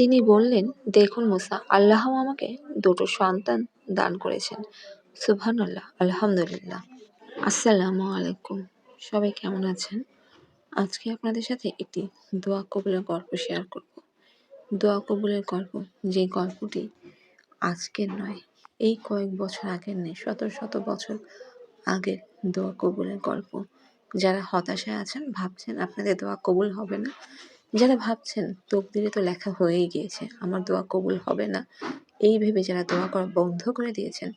তিনি বললেন, দেখুন মুসা আল্লাহ আমাকে দুটো সন্তান দান করেছেন। সুবহানাল্লাহ, আলহামদুলিল্লাহ। আসসালামু আলাইকুম। সবাই কেমন আছেন? আজকে আপনাদের সাথে একটি দোয়া কবুলের গল্প শেয়ার করব। দোয়া কবুলের গল্প, যে গল্পটি আজকের নয়, এই কয়েক বছর আগের নেই শত শত বছর আগের দোয়া কবুলের গল্প। যারা হতাশায় আছেন, ভাবছেন আপনাদের দোয়া কবুল হবে না যারা ভাবছেন তকদিরে তো লেখা হয়েই গিয়েছে, আমার দোয়া কবুল হবে না। এই ভেবে যারা দোয়া করা বন্ধ করে দিয়েছেন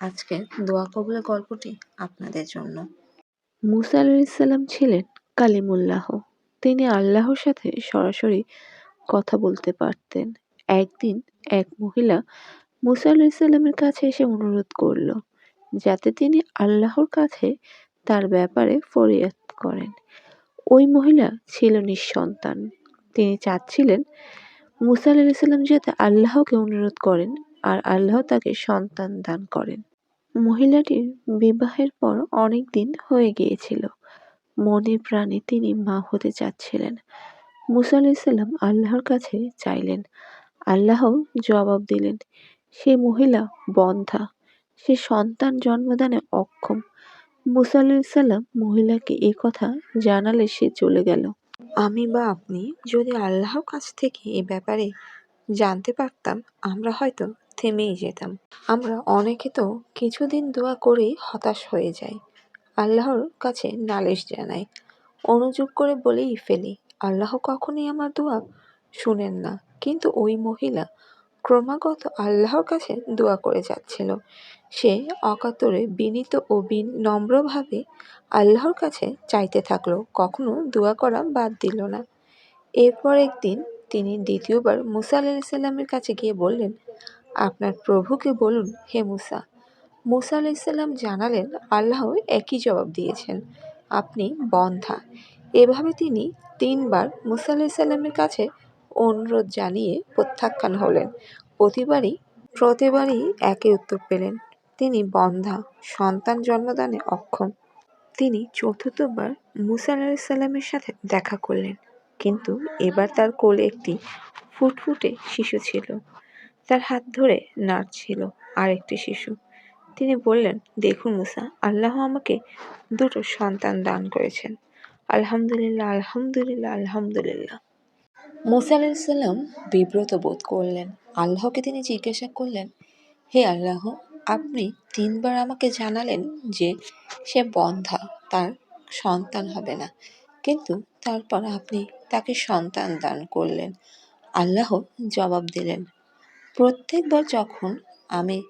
আজকে দোয়া কবুলের গল্পটি আপনাদের জন্য। মুসা আলাইসাল্লাম ছিলেন কালিমুল্লাহ। তিনি আল্লাহর সাথে সরাসরি কথা বলতে পারতেন। একদিন এক মহিলা মুসা আলাইসাল্লামের কাছে এসে অনুরোধ করল, যাতে তিনি আল্লাহর কাছে তার ব্যাপারে ফরিয়াদ করেন। ওই মহিলা ছিল নিঃসন্তান। তিনি চাচ্ছিলেন মুসা আলাইসাল্লাম যাতে আল্লাহকে অনুরোধ করেন আর আল্লাহ তাকে সন্তান দান করেন। মহিলাটির বিবাহের পর অনেক দিন হয়ে গিয়েছিল। মনে প্রাণে তিনি মা হতে চাচ্ছিলেন। মুসা আলাইসাল্লাম আল্লাহর কাছে চাইলেন। আল্লাহ জবাব দিলেন, সে মহিলা বন্ধা। সে সন্তান জন্মদানে অক্ষম। মুসা মহিলাকে এ কথা জানালে সে চলে গেল। আমি বা আপনি যদি আল্লাহর কাছ থেকে এ ব্যাপারে জানতে পারতাম, আমরা হয়তো থেমেই যেতাম। আমরা অনেকে তো কিছুদিন দোয়া করেই হতাশ হয়ে যাই। আল্লাহর কাছে নালিশ জানাই, অনুযোগ করে বলেই ফেলি, আল্লাহ কখনই আমার দোয়া শুনেন না। কিন্তু ওই মহিলা ক্রমাগত আল্লাহর কাছে দোয়া করে যাচ্ছিল। সে অকাতরে বিনীত ও নম্রভাবে আল্লাহর কাছে চাইতে থাকল, কখনো দোয়া করা বাদ দিল না। এরপর একদিন তিনি দ্বিতীয়বার মুসা আলাইসাল্লামের কাছে গিয়ে বললেন, আপনার প্রভুকে বলুন, হে মুসা। মুসা আলাইসাল্লাম জানালেন, আল্লাহ একই জবাব দিয়েছেন, আপনি বন্ধা। এভাবে তিনি তিনবার মুসা আলাইসাল্লামের কাছে অনুরোধ জানিয়ে প্রত্যাখ্যান হলেন। প্রতিবারই প্রতিবারই একই উত্তর পেলেন। তিনি বন্ধা, সন্তান জন্মদানে অক্ষম। তিনি চতুর্থবার মুসা আলাইসাল্লামের সাথে দেখা করলেন। কিন্তু এবার তার কোলে একটি ফুটফুটে শিশু ছিল। তার হাত ধরে নাড়ছিল আরেকটি শিশু। তিনি বললেন, দেখুন মুসা, আল্লাহ আমাকে দুটো সন্তান দান করেছেন। আলহামদুলিল্লাহ আলহামদুলিল্লাহ আলহামদুলিল্লাহ। মুসা আলাইসাল্লাম বিব্রত বোধ করলেন। আল্লাহকে তিনি জিজ্ঞাসা করলেন, হে আল্লাহ, আপনি তিনবার আমাকে জানালেন যে সে বন্ধা, তার সন্তান হবে না। কিন্তু তারপর আপনি তাকে সন্তান দান করলেন। আল্লাহ জবাব দিলেন, প্রত্যেকবার যখন আমি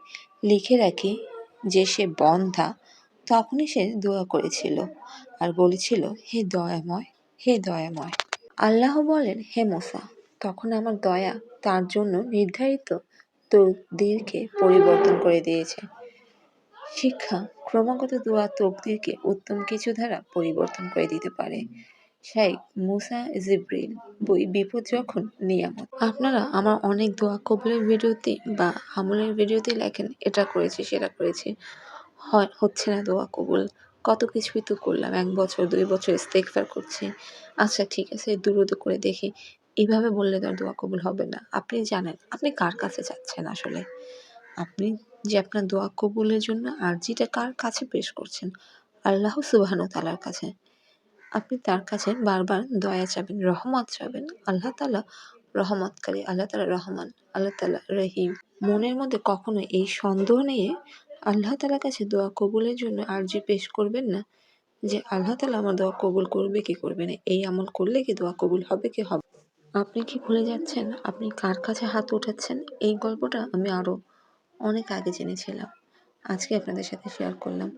লিখে রাখি যে সে বন্ধা, তখনই সে দোয়া করেছিল। আর বলেছিল, হে দয়াময় হে দয়াময়। আল্লাহ বলেন, হে মোসা, তখন আমার দয়া তার জন্য নির্ধারিত তকদিরকে পরিবর্তন করে দিয়েছে। শিক্ষা ক্রমাগত দোয়া তকদিরকে উত্তম কিছু দ্বারা পরিবর্তন করে দিতে পারে। শাইখ মুসা জিব্রিল বই বিপদ যখন নিয়ামত। আপনারা আমার অনেক দোয়া কবলের ভিডিওতে বা আমলের ভিডিওতে লেখেন, এটা করেছি, সেটা করেছি। হয়, হচ্ছে না দোয়া কবুল। কত কিছুই তো করলাম। এক বছর, দুই বছর ইস্তেকফার করছি। আচ্ছা ঠিক আছে দূরত করে দেখি। এইভাবে বললে তো আর দোয়া কবুল হবে না। আপনি জানেন, আপনি কার কাছে যাচ্ছেন আসলে? আপনি যে আপনার দোয়া কবুলের জন্য আর্জিটা কার কাছে পেশ করছেন, আল্লাহ সুবাহানু তালার কাছে। আপনি তার কাছে বারবার দয়া চাবেন, রহমত চাবেন। আল্লাহ তালা রহমতকারী, আল্লাহ তালা রহমান, আল্লাহ তালা রহিম। মনের মধ্যে কখনো এই সন্দেহ নিয়ে আল্লাহ তালার কাছে দোয়া কবুলের জন্য আর্জি পেশ করবেন না? যে আল্লাহ তালা আমার দোয়া কবুল করবে কি করবে না? এই আমল করলে কি দোয়া কবুল হবে, কি হবে? আপনি কি ভুলে যাচ্ছেন? আপনি কার কাছে হাত উঠাচ্ছেন? এই গল্পটা আমি আরও অনেক আগে জেনেছিলাম। আজকে আপনাদের সাথে শেয়ার করলাম।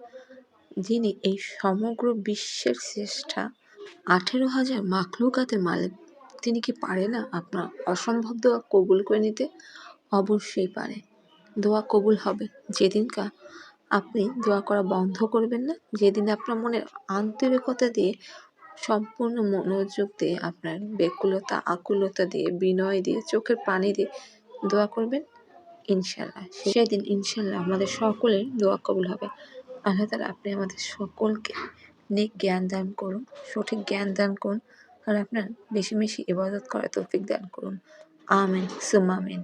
যিনি এই সমগ্র বিশ্বের শ্রেষ্ঠা, আঠেরো হাজার মাখলুকাতের মালিক, তিনি কি পারে না আপনার অসম্ভব দোয়া কবুল করে নিতে? অবশ্যই পারে। দোয়া কবুল হবে। যেদিনকা আপনি দোয়া করা বন্ধ করবেন না, যেদিন আপনার মনের আন্তরিকতা দিয়ে, সম্পূর্ণ মনোযোগ দিয়ে, আপনার বেকুলতা, আকুলতা দিয়ে, বিনয় দিয়ে, চোখের পানি দিয়ে দোয়া করবেন ইনশাল্লাহ সেদিন ইনশাল্লাহ আমাদের সকলের দোয়া কবুল হবে। আল্লাহ তালা আপনি আমাদের সকলকে নেক জ্ঞান দান করুন, সঠিক জ্ঞান দান করুন, আর আপনার বেশি বেশি ইবাদত করার তৌফিক দান করুন। আমিন, সুম্মা আমিন।